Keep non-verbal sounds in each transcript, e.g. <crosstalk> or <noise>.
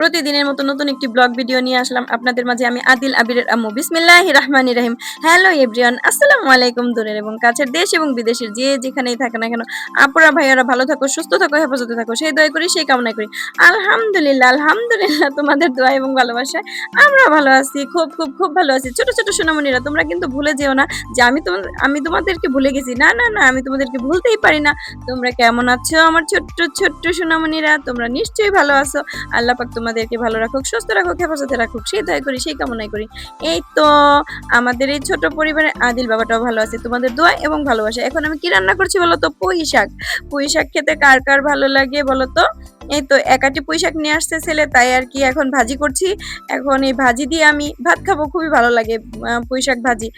প্রতিদিনের মতো নতুন একটি ব্লগ ভিডিও নিয়ে আসলাম আপনাদের মাঝে আমি আদিল আবিরের আম্মু। বিসমিল্লাহ রহমান রাহিম। হ্যালো এভরিওয়ান, আসসালামু আলাইকুম। দূরের এবং কাছের দেশ এবং বিদেশের যে যেখানেই থাকে না কেন, আপুরা, ভাইয়ারা ভালো থাকো, সুস্থ থাকো, হেফাজতে থাকো, সেই দয়া করি সেই কামনা করি। আলহামদুলিল্লাহ আলহামদুলিল্লাহ, তোমাদের দোয়া এবং ভালোবাসায় আমরা ভালো আছি, খুব খুব খুব ভালো আছি। ছোট ছোট সোনামণিরা, তোমরা কিন্তু ভুলে যেও না যে আমি তোমাদের আমি তোমাদেরকে ভুলে গেছি। না না না, আমি তোমাদেরকে ভুলতেই পারি না। তোমরা কেমন আছো আমার ছোট্ট ছোট্ট সোনামণিরা? তোমরা নিশ্চয়ই ভালো আছো। আল্লাহ পাক তোমাদেরকে ভালো রাখুক, সুস্থ রাখুক, হেফাজতে রাখুক, সেই দয়া করি, সেই কামনাই করি। এই তো আমাদের এই ছোট পরিবারের আদিল বাবাটাও ভালো আছে, তোমাদের দোয়া এবং ভালোবাসা। এখন আমি কি রান্না করছি বলতো পুঁই শাক। পুঁই শাক খেতে কার কার ভালো লাগে বলতো এই তো একাটি পুঁই শাক নিয়ে আসছে ছেলে তাই আর কি এখন ভাজি করছি। এখন এই ভাজি দিয়ে আমি ভাত খাব খুবই ভালো লাগে আহ, পুঁই শাক ভাজি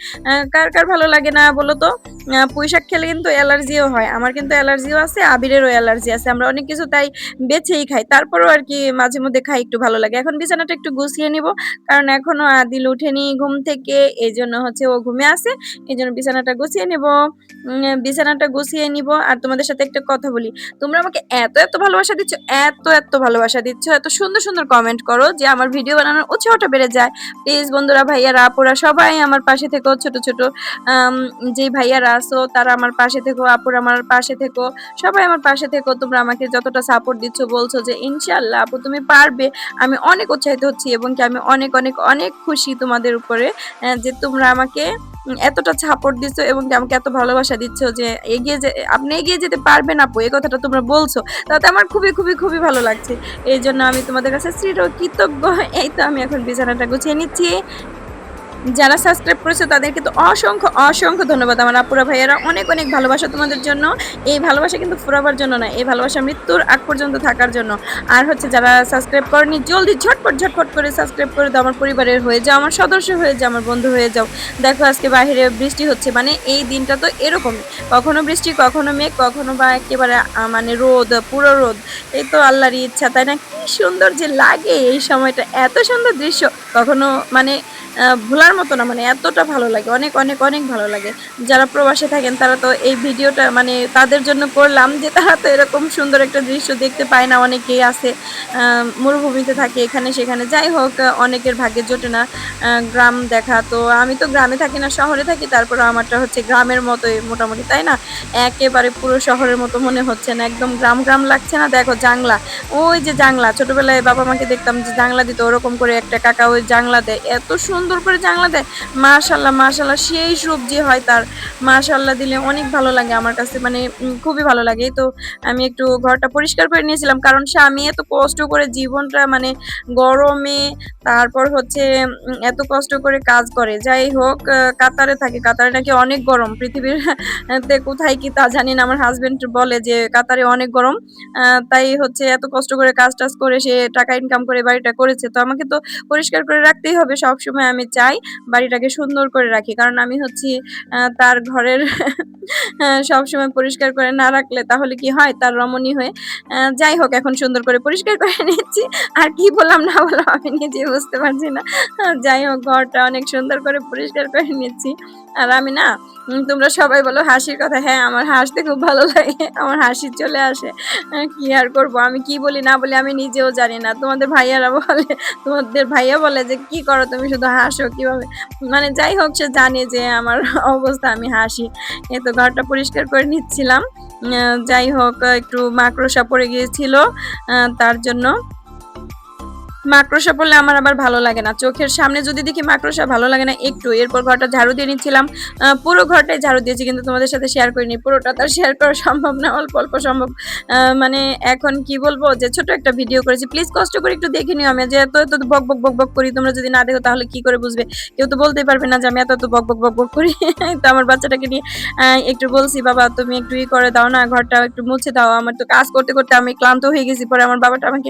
কার কার ভালো লাগে না বলো তো? আহ, পুঁই শাক খেলে কিন্তু অ্যালার্জিও হয় আমার কিন্তু অ্যালার্জিও আছে আবিরেরও অ্যালার্জি আছে আমরা অনেক কিছু তাই বেছেই খাই তারপরেও আর কি মাঝে মধ্যে খাই একটু ভালো লাগে। এখন বিছানাটা একটু গুছিয়ে নিব কারণ এখনও আদিল উঠেনি ঘুম থেকে এই জন্য হচ্ছে ও ঘুমে আছে এই জন্য বিছানাটা গুছিয়ে নিব। বিছানাটা গুছিয়ে নিব আর তোমাদের সাথে একটা কথা বলি তোমরা আমাকে এত এত ভালোবাসা দিচ্ছ এত এত ভালোবাসা দিচ্ছ এত সুন্দর সুন্দর কমেন্ট করো যে আমার ভিডিও বানানোর উৎসাহটা বেড়ে যায়। প্লিজ বন্ধুরা ভাইয়ারা আপুরা সবাই আমার পাশে থেকো ছোট ছোট আম, যে ভাইয়ারা আছো তারা আমার পাশে থেকো আপুরা আমার পাশে থেকো সবাই আমার পাশে থেকো। তোমরা আমাকে যতটা সাপোর্ট দিচ্ছ বলছো যে ইনশাল্লাহ আপু তুমি পারবে। আমি অনেক উৎসাহিত হচ্ছি এবং কি আমি অনেক অনেক অনেক খুশি তোমাদের উপরে যে তোমরা আমাকে এতটা সাপোর্ট দিচ্ছ এবং কি আমাকে এত ভালোবাসা দিচ্ছ যে এগিয়ে যে, আপনি এগিয়ে যেতে পারবেন আপু, এই কথাটা তোমরা বলছো। তাতে আমার খুবই খুবই খুবই ভালো লাগছে। এই জন্য আমি তোমাদের কাছে শ্রীর কৃতজ্ঞ। এই তো আমি এখন বিছানাটা গুছিয়ে নিচ্ছি। যারা সাবস্ক্রাইব করেছে তাদেরকে তো অসংখ্য অসংখ্য ধন্যবাদ। আমার আপুরা ভাইয়েরা, অনেক অনেক ভালোবাসা তোমাদের জন্য। এই ভালোবাসা কিন্তু ফুরাবার জন্য না, এই ভালোবাসা মৃত্যুর আগ পর্যন্ত থাকার জন্য। আর হচ্ছে যারা সাবস্ক্রাইব করেনি, জলদি ঝটপট ঝটপট করে সাবস্ক্রাইব করে দাও। আমার পরিবারের হয়ে যাও, আমার সদস্য হয়ে যাও, আমার বন্ধু হয়ে যাও। দেখো আজকে বাইরে বৃষ্টি হচ্ছে মানে এই দিনটা তো এরকমই কখনো বৃষ্টি, কখনো মেঘ, কখনো বা একেবারে মানে রোদ, পুরো রোদ। এই তো আল্লাহরই ইচ্ছা, তাই না? কি সুন্দর যে লাগে এই সময়টা, এত সুন্দর দৃশ্য। কখনো মানে ভোলার মতো না মানে এতটা ভালো লাগে, অনেক অনেক অনেক ভালো লাগে। যারা প্রবাসে থাকেন, তারা তো এই ভিডিওটা মানে তাদের জন্য করলাম যে তারা তো এরকম সুন্দর একটা দৃশ্য দেখতে পায় না, অনেকেই আছে মরুভূমিতে থাকে এখানে সেখানে। যাই হোক, অনেকের ভাগ্যে জোটে না গ্রাম দেখা। তো আমি তো গ্রামে থাকি না, শহরে থাকি, তারপরে আমারটা হচ্ছে গ্রামের মতোই মোটামুটি, তাই না? একেবারে পুরো শহরের মতো মনে হচ্ছে না, একদম গ্রাম গ্রাম লাগছে না। দেখো, জাংলা, ওই যে জাংলা, ছোটবেলায় বাবা মাকে দেখতাম যে জাংলা দিত, ওরকম করে একটা কাকা ওই জাংলা দেয়। এত সুন্দর করে জাংলা দেয়। মাশাল্লাহ মাশাল্লাহ সেই সবজি হয় তার। মাশাল্লাহ দিলে অনেক ভালো লাগে আমার কাছে মানে খুবই ভালো লাগে। তো আমি একটু ঘরটা পরিষ্কার করে নিয়েছিলাম কারণ স্বামী এত কষ্ট করে জীবনটা মানে গরমে তারপর হচ্ছে এত কষ্ট করে কাজ করে। যাই হোক কাতারে থাকে। কাতারে নাকি অনেক গরম। পৃথিবীর কোথায় কি তা জানি না। আমার হাজবেন্ড বলে যে কাতারে অনেক গরম। তাই হচ্ছে এত কষ্ট করে কাজ টাজ করে সে টাকা ইনকাম করে বাড়িটা করেছে। তো আমাকে তো পরিষ্কার করে রাখতেই হবে সব সময় আমি চাই বাড়িটাকে সুন্দর করে রাখি। কারণ আমি হচ্ছি তার ঘরের সব সময় পরিষ্কার করে না রাখলে তাহলে কি হয়? তার রমণী হয়ে যাই হোক, এখন সুন্দর করে পরিষ্কার করে নিচ্ছি। আর কি বললাম না বললাম, আমি নিজে বুঝতে পারছি না। যাই হোক, ঘরটা অনেক সুন্দর করে পরিষ্কার করে নিচ্ছি। আর আমি না তোমরা সবাই বলো হাসির কথা। হ্যাঁ আমার হাসতে খুব ভালো লাগে, আমার হাসি চলে আসে। কি আর করব? আমি কি বলি না বলি আমি নিজেও জানি না। তোমাদের ভাইয়ারা বলে, তোমাদের ভাইয়া বলে যে, কি করো তুমি শুধু হাসো কীভাবে? মানে যাই হোক, সে জানে যে আমার <laughs> অবস্থা, আমি হাসি। এতো ঘরটা পরিষ্কার করে নিচ্ছিলাম। যাই হোক, একটু মাকড়সা পড়ে গিয়েছিল তার জন্য। মাকড়সা পড়লে আমার আবার ভালো লাগে না। চোখের সামনে যদি দেখি মাকড়সা ভালো লাগে না, একটু। এরপর ঘরটা ঝাড়ু দিয়ে নিচ্ছিলাম। পুরো ঘরটাই ঝাড়ু দিয়েছি, কিন্তু তোমাদের সাথে শেয়ার করিনি। পুরোটা তো শেয়ার করা সম্ভব না, অল্প অল্প সম্ভব। মানে এখন কি বলব যে, ছোট একটা ভিডিও করেছি। প্লিজ কষ্ট করে একটু দেখে নিও আমি, যে এত এত বক বক বক বক করি। তোমরা যদি না দেখো, তাহলে কি করে বুঝবে? কেউ তো বলতেই পারবে না যে, আমি এত এত বক বক বক বক করি। <laughs> তো আমার বাচ্চাটাকে নিয়ে একটু বলছি, বাবা, তুমি একটু ই করে দাও না, ঘরটা একটু মুছে দাও। আমার তো কাজ করতে করতে আমি ক্লান্ত হয়ে গেছি। পরে আমার বাবাটা আমাকে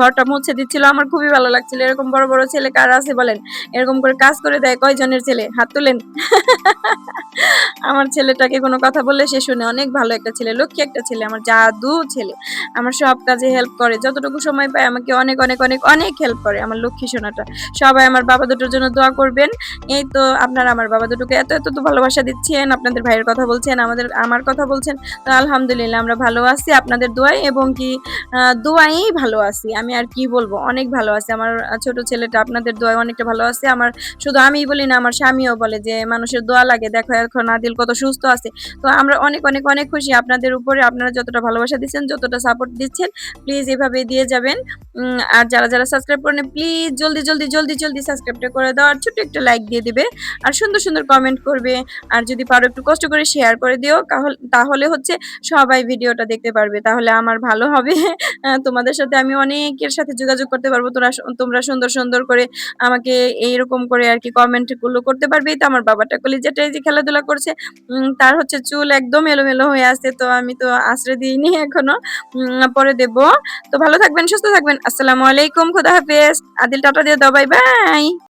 ঘরটা মুছে দিচ্ছিল। আমার খুবই ভালো লাগছিল। এরকম বড় বড় ছেলে কার আছে বলেন? এরকম করে কাজ করে দেয় কয়জনের ছেলে? হাত তুলেন। <laughs> আমার ছেলেটাকে কোনো কথা বললে সে শুনে অনেক ভালো একটা ছেলে, লক্ষ্মী একটা ছেলে, আমার জাদু ছেলে। আমার সব কাজে হেল্প করে। যতটুকু সময় পায় আমাকে অনেক অনেক অনেক অনেক হেল্প করে আমার লক্ষ্মী সোনাটা। সবাই আমার বাবা দুটোর জন্য দোয়া করবেন। এই তো আপনারা আমার বাবা দুটোকে এত এত তো ভালোবাসা দিচ্ছেন, আপনাদের ভাইয়ের কথা বলছেন, আমাদের, আমার কথা বলছেন। তো আলহামদুলিল্লাহ আমরা ভালো আছি। আপনাদের দোয়াই এবং কি দোয়াই ভালো আছি। আমি আর কি বলব? অনেক অনেক ভালো আছে। আমার ছোট ছেলেটা আপনাদের দোয়ায় অনেকটা ভালো আছে। আমার শুধু আমিই বলি না, আমার স্বামীও বলে যে মানুষের দোয়া লাগে। দেখো, এখন আদিল কত সুস্থ আছে। তো আমরা অনেক অনেক অনেক খুশি আপনাদের উপরে। আপনারা যতটা ভালোবাসা দিচ্ছেন, যতটা সাপোর্ট দিচ্ছেন প্লিজ এভাবে দিয়ে যাবেন। আর যারা যারা সাবস্ক্রাইব করেন প্লিজ জলদি জলদি জলদি জলদি সাবস্ক্রাইবটা করে দাও। আর ছোট্ট একটা লাইক দিয়ে দিবে। আর সুন্দর সুন্দর কমেন্ট করবে। আর যদি পারো একটু কষ্ট করে শেয়ার করে দিও তাহলে হচ্ছে সবাই ভিডিওটা দেখতে পারবে। তাহলে আমার ভালো হবে। <laughs> তোমাদের সাথে আমি অনেকের সাথে যোগাযোগ করতে পারব, তোরা তোমরা সুন্দর সুন্দর করে আমাকে এইরকম করে আর কি কমেন্টগুলো করতে পারবে তো আমার বাবাটা কলিজাটা এই যে খেলাধুলা করছে। তার হচ্ছে চুল একদম এলোমেলো হয়ে আছে তো আমি তো আশ্রয় দিইনি এখনও। পরে দেব। তো ভালো থাকবেন, সুস্থ থাকবেন। আসসালামু আলাইকুম, খোদা হাফেজ। আদিল টাটা দিয়ে দাও বাই বাই